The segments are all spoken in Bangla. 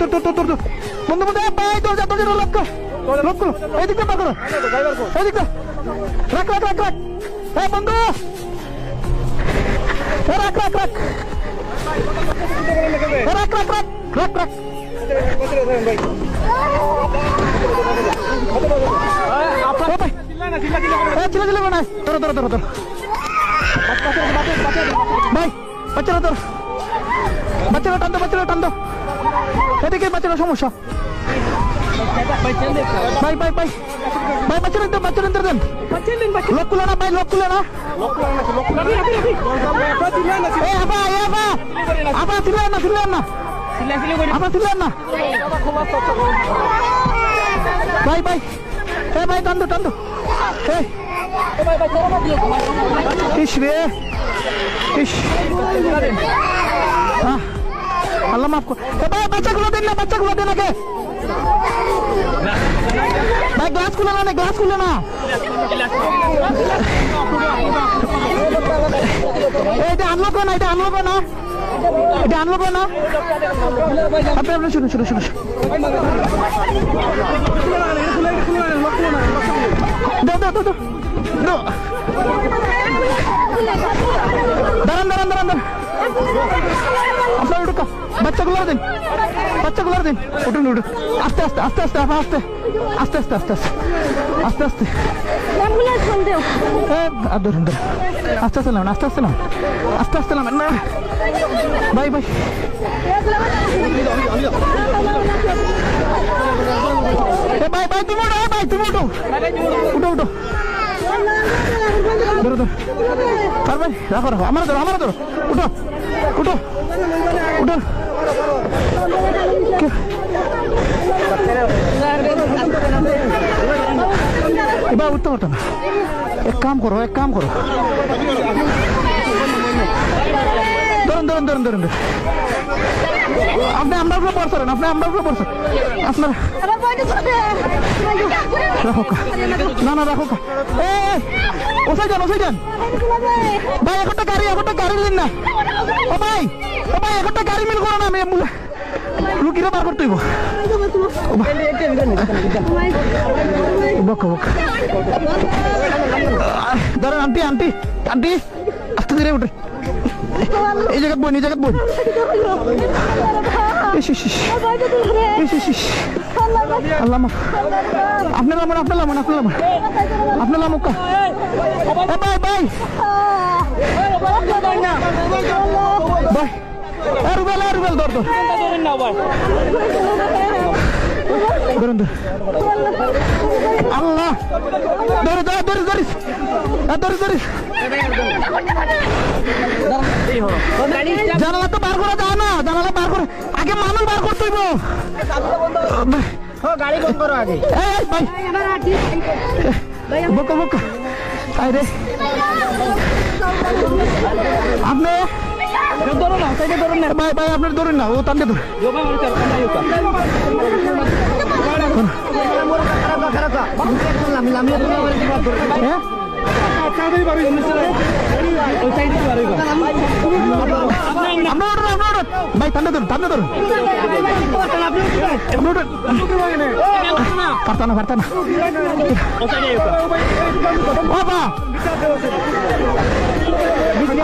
তোর তোর তোর তোর। বন্ধু বন্ধু ভাই তোর যা তোর যা লক্ষ্য লক্ষ্য এই দিকটা পাকড়ো এই দিকটা রাখ রাখ রাখ রাখ। এ বন্ধু। রাখ রাখ রাখ। রাখ রাখ রাখ রাখ রাখ। বাচ্চারা টান দো বাচ্চারা টান দো এদিকে বাচ্চারা সমস্যা। ভাই ভাই ভাই ভাই বাচ্চারা দেন বাচ্চারা দেন লোক কুলে না ভাই লোক কুলে না। এ আবা এ আবা। আবা ছিলেন না ছিলেন না। আবা ছিলেন না। ভাই ভাই এ ভাই টান দো টান দো। এই ইস রে। ইস। আহ, আল্লাহ মাফ কর। ভাই, বাচ্চাগুলো দেন না, বাচ্চাগুলো দেন আগে। ভাই গ্লাস খুলে না গ্লাস খুলে না। এটা আনলো না, এটা আনলো না। এটা আনলো না। আপনি আপনি শুনুন শুনুন শুনুন। দাও দাও দাও। দাও। দাঁড়ান দাঁড়ান দাঁড়ান দাঁড়ান। বাচ্চাগুলো দিন বাচ্চাগুলো দিন উঠুন উঠুন আস্তে আস্তে আস্তে আস্তে আস্তে আস্তে আস্তে আস্তে আস্তে আস্তে আস্তে আর ধরুন আস্তে আস্তে নামেন আস্তে আস্তে নামেন আস্তে আস্তে নামেন না বাই বাই বাই বাই তুমি উঠো বাই তুমি উঠো উঠো উঠো ধরো ধরো পারবে রাখো রাখো আমার ধরো আমার ধরো উঠো উঠো উঠো এবার উঠতে পারতো না এক কাম করো এক কাম করো ধরুন ধরুন ধরুন ধরুন ধরুন। আপনি আমরা উপরে পড়ছেন আপনি আমরা উপরে পড়ছেন আপনার রাখো না না রাখো কা। ওসাই যান ওসাই যান। ভাই একটা গাড়ি একটা গাড়ি দিন না। ও ভাই ও ভাই একটা গাড়ি মিল করো না আমি লুকিয়ে বার করতে হইব। বকা বকা। ধরেন আন্টি আন্টি আন্টি আস্তে ধীরে উঠে। এই জায়গায় বই এই বই ইস ইস আল্লাহ আপনার লামন আপনার লামন আপনার লামন আপনার লামন কা। এ ভাই ভাই। ভাই। রুবেল, এ রুবেল ধর। ধরুন ধর আল্লাহ ধরে ধরে ধরে ধরিস। ধরে ধরিস জানালা তো বার করা যায় না জানালা বার করে আগে মানুষ বার করতে হইব। গাড়ি বন্ধ করো আগে। এই ভাই। বকা বকা। আই রে। আপনি সাইডে ধরুন না। ভাই ভাই, আপনার ধরুন না, ও তান্ডে ধর জমা চাল কান্না ইউকা খারাপ খারাপ লামি লামি তুমি আমার কি বাদ করো হ্যাঁ ভাই তান্ডে ধরুন তান্ডে ধরুন। আমরা ওঠুন পারতা না পারতা না বাবা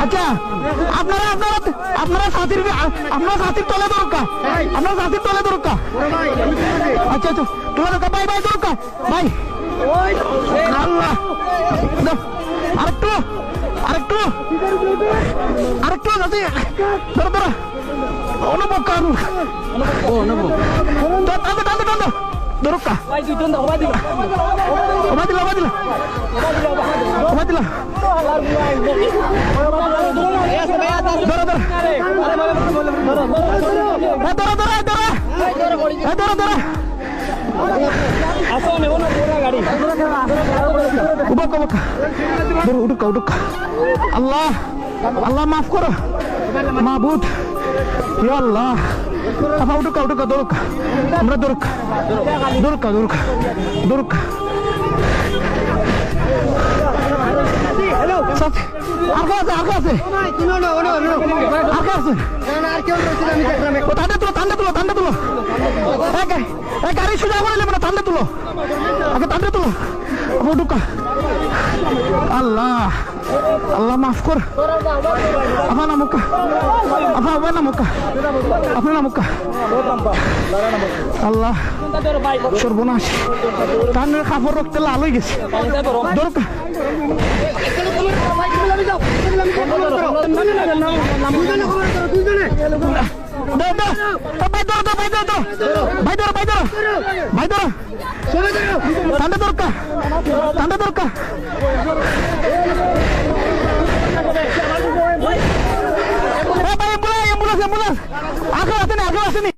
আচ্ছা আপনারা আপনারা আপনারা সাথীর আপনারা সাথীর তলে দরকার। আপনারা সাথীর তলে দরকার। আচ্ছা আচ্ছা তোলা দরকার ভাই ভাই দরকার। ভাই আল্লাহ। আরেকটু আরেকটু আরেকটু যাতে ধরো ধরো। অনুভব কারু। টানতে টানতে টানতে। দরকার ভাই দুই জন দাও ভাই দিল ওবা দিলা। ওবা দিলা। ওবা দিলা ধরো ধরো। এ, ধরো ধরো, এ ধরো। এ, ধরো ধরো। আসো নেব দরুকা আমরা দরুকা দরুকা দরুকা দরুকা আর কে। আছে আছে ভাই তুলো না ওনো ওনো আর কে আছে না আর কেউ রয়েছে আমি দেখলাম ও ঠান্ডা তুলো ঠান্ডা তুলো ঠান্ডা তুলো। এ গাড়ি সোজা করে নেবে না ঠান্ডা তুলো। আগে ঠান্ডা তুলো। ঢুকা আল্লাহ। আল্লাহ মাফ কর। আপা না মুক্কা আপা আপা না মুক্কা আপনি না মুক্কা আল্লাহ সর্বনাশ। কানের কাপড় রক্তে লাল হয়ে গেছে। দরকার। দুজনে খবর করো দুজনে আগে আসেনি আগে আসেনি